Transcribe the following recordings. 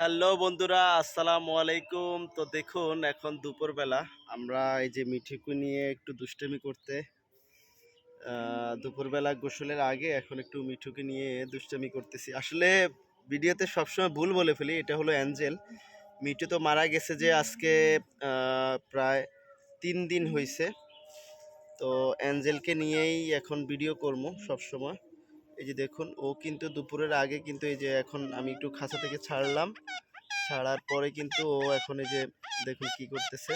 Hello বন্ধুরা, আসসালামু আলাইকুম। তো দেখুন, এখন দুপুরবেলা। আমরা এই যে মিঠিকু নিয়ে একটু দুষ্টামি করতে দুপুরবেলা গোসলের আগে এখন একটু মিঠুকে নিয়ে দুষ্টামি করতেছি। আসলে ভিডিওতে সবসময় ভুল বলে ফেলি, এটা হলো অ্যাঞ্জেল। মিঠু তো মারা গেছে যে আজকে প্রায় তিন দিন হয়েছে তো অ্যাঞ্জেলকে নিয়েই এখন ভিডিও করব সবসময়। এই যে দেখুন, ও কিন্তু দুপুরের আগে কিন্তু এই যে এখন আমি একটু খাঁচা থেকে ছাড়লাম। ছাড়ার পরে কিন্তু ও এখন এই যে দেখুন কি করতেছে।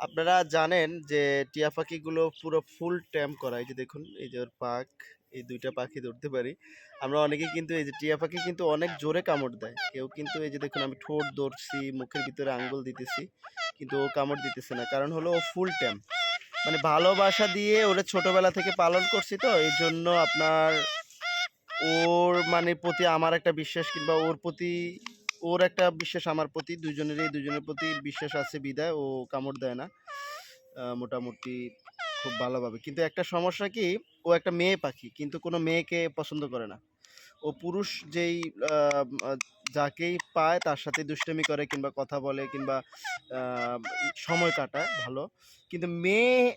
আপনারা জানেন যে টিয়া পাখিগুলো পুরো ফুল ট্যাম করা, এই যে দেখুন, এই যে ওর পাখ এই দুইটা পাখি ধরতে পারি। আমরা অনেকে কিন্তু এই যে টিয়া পাখি কিন্তু অনেক জোরে কামড় দেয়। কেউ কিন্তু এই যে দেখুন, আমি ঠোঁট ধরছি, মুখের ভিতরে আঙ্গুল দিতেছি, কিন্তু ও কামড় দিতেছে না। কারণ হলো ও ফুল ট্যাম। মানে ভালোবাসা দিয়ে ওরা ছোটবেলা থেকে পালন করছি তো, এই জন্য আপনার ওর মানে প্রতি আমার একটা বিশ্বাস কিংবা ওর প্রতি, ওর একটা বিশ্বাস আমার প্রতি দুজনেরই দুজনের প্রতি বিশ্বাস আছে বিদায়, ও কামড় দেয় না। মোটামুটি খুব ভালোভাবে। কিন্তু একটা সমস্যা কি, ও একটা মেয়ে পাখি, কিন্তু কোনো মেয়েকে পছন্দ করে না। ও পুরুষ যেই আহ, আহ, যাকেই পায় তার সাথে দুষ্টামি করে কিংবা কথা বলে কিংবা সময় কাটায় ভালো। কিন্তু মেয়ে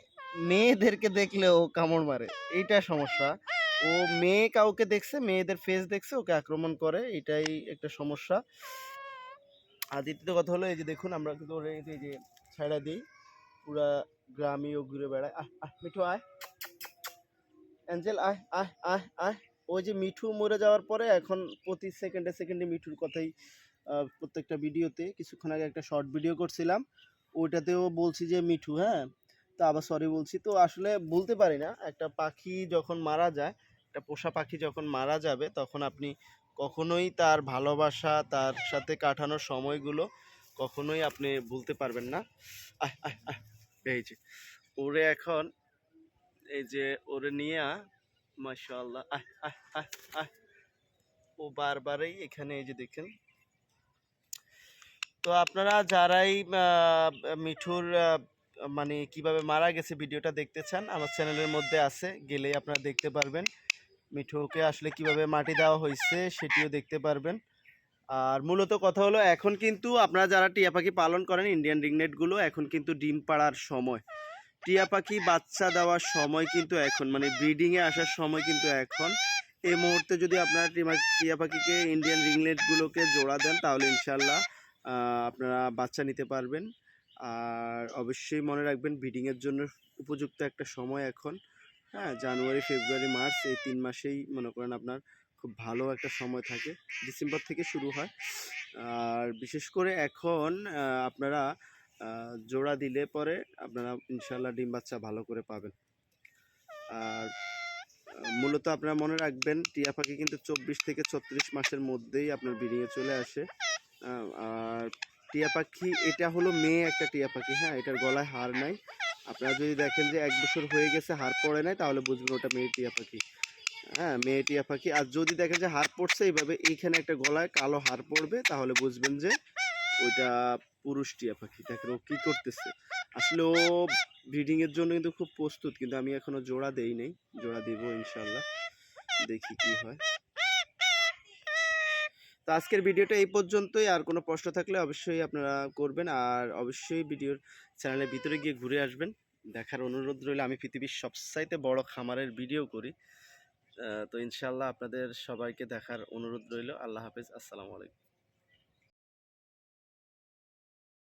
মেয়েদেরকে দেখলে ও কামড় মারে এইটা সমস্যা। ও মেয়ে কাউকে দেখছে মেয়েদের ফেস দেখছে ওকে আক্রমণ করে এটাই একটা সমস্যা। আর দ্বিতীয় কথা হলো এই যে দেখুন আমরা কিন্তু এই যে ছাড়া দিই পুরা গ্রামে ও ঘুরে বেড়ায়। আহ আহ মিঠু আয়। অ্যাঞ্জেল আয় আয় আয় আয়। ওই যে মিঠু মরে যাওয়ার পরে এখন প্রতি সেকেন্ডে সেকেন্ডে মিঠুর কথাই প্রত্যেকটা ভিডিওতে কিছুক্ষণ আগে একটা শর্ট ভিডিও করছিলাম, ওইটাতেও বলছি যে, মিঠু হ্যাঁ? তো আবার সরি বলছি। তো আসলে বলতে পারি না, একটা পাখি যখন মারা যায়, একটা পোষা পাখি যখন মারা যাবে, তখন আপনি কখনোই তার ভালোবাসা, তার সাথে কাটানোর সময়গুলো কখনোই আপনি ভুলতে পারবেন না। এই যে, ওরে এখন, এই যে, ওরে নিয়ে আহ ও বারবারই এখানে এই যে দেখেন। তো আপনারা যারাই মিঠুর মানে কীভাবে মারা গেছে ভিডিওটা দেখতে চান, আমার চ্যানেলের মধ্যে আছে, গেলেই আপনারা দেখতে পারবেন। মিঠুকে আসলে কীভাবে মাটি দেওয়া হয়েছে সেটিও দেখতে পারবেন। আর মূলত কথা হলো, এখন কিন্তু আপনারা যারা টিয়া পাখি পালন করেন ইন্ডিয়ান রিংনেটগুলো এখন কিন্তু ডিম পাড়ার সময়। টিয়া পাখি বাচ্চা দেওয়ার সময় কিন্তু এখন মানে ব্রিডিংয়ে আসার সময় কিন্তু এখন, এই মুহূর্তে যদি আপনারা টিয়া পাখিকে ইন্ডিয়ান রিংনেটগুলোকে জোড়া দেন, তাহলে ইনশাল্লাহ আপনারা বাচ্চা নিতে পারবেন। আর অবশ্যই মনে রাখবেন ব্রিডিংয়ের জন্য উপযুক্ত একটা সময় এখন। হ্যাঁ জানুয়ারি, ফেব্রুয়ারি, মার্চ, এই তিন মাসেই মনে করেন আপনার খুব ভালো একটা সময় থাকে। ডিসেম্বর থেকে শুরু হয়। আর বিশেষ করে এখন আপনারা জোড়া দিলে পরে আপনারা ইনশাল্লাহ ডিম বাচ্চা ভালো করে পাবেন। আর মূলত আপনারা মনে রাখবেন, টিয়া পাখি কিন্তু চব্বিশ থেকে ছত্রিশ মাসের মধ্যেই আপনার বেরিয়ে চলে আসে। আর টিয়া পাখি, এটা হলো মেয়ে একটা টিয়া পাখি হ্যাঁ এটার গলায় হার নাই। আপনারা যদি দেখেন যে এক বছর হয়ে গেছে হার পড়ে নাই, তাহলে বুঝবেন ওটা মেয়ে টিয়া পাখি। হ্যাঁ মেয়ে টিয়া পাখি। আর যদি দেখেন যে হার পড়ছে, এইভাবে এইখানে একটা গলায় কালো হার পড়বে, তাহলে বুঝবেন যে ওইটা পুরুষ টিয়া পাখি, দেখেন ও কি করতেছে। আসলে ও ব্রিডিং এর জন্য কিন্তু খুব প্রস্তুত, কিন্তু আমি এখনও জোড়া দেই নাই। জোড়া দিব ইনশাল্লাহ দেখি কি হয়। তো আজকের ভিডিওটা এই পর্যন্তই, আর কোনো প্রশ্ন থাকলে অবশ্যই আপনারা করবেন, আর অবশ্যই ভিডিওর চ্যানেলের ভিতরে গিয়ে ঘুরে আসবেন। দেখার অনুরোধ রইল, আমি পৃথিবীর সবচাইতে বড় খামারের ভিডিও করি। তো ইনশাল্লাহ আপনাদের সবাইকে দেখার অনুরোধ রইল। আল্লাহ হাফেজ, আসসালামু আলাইকুম।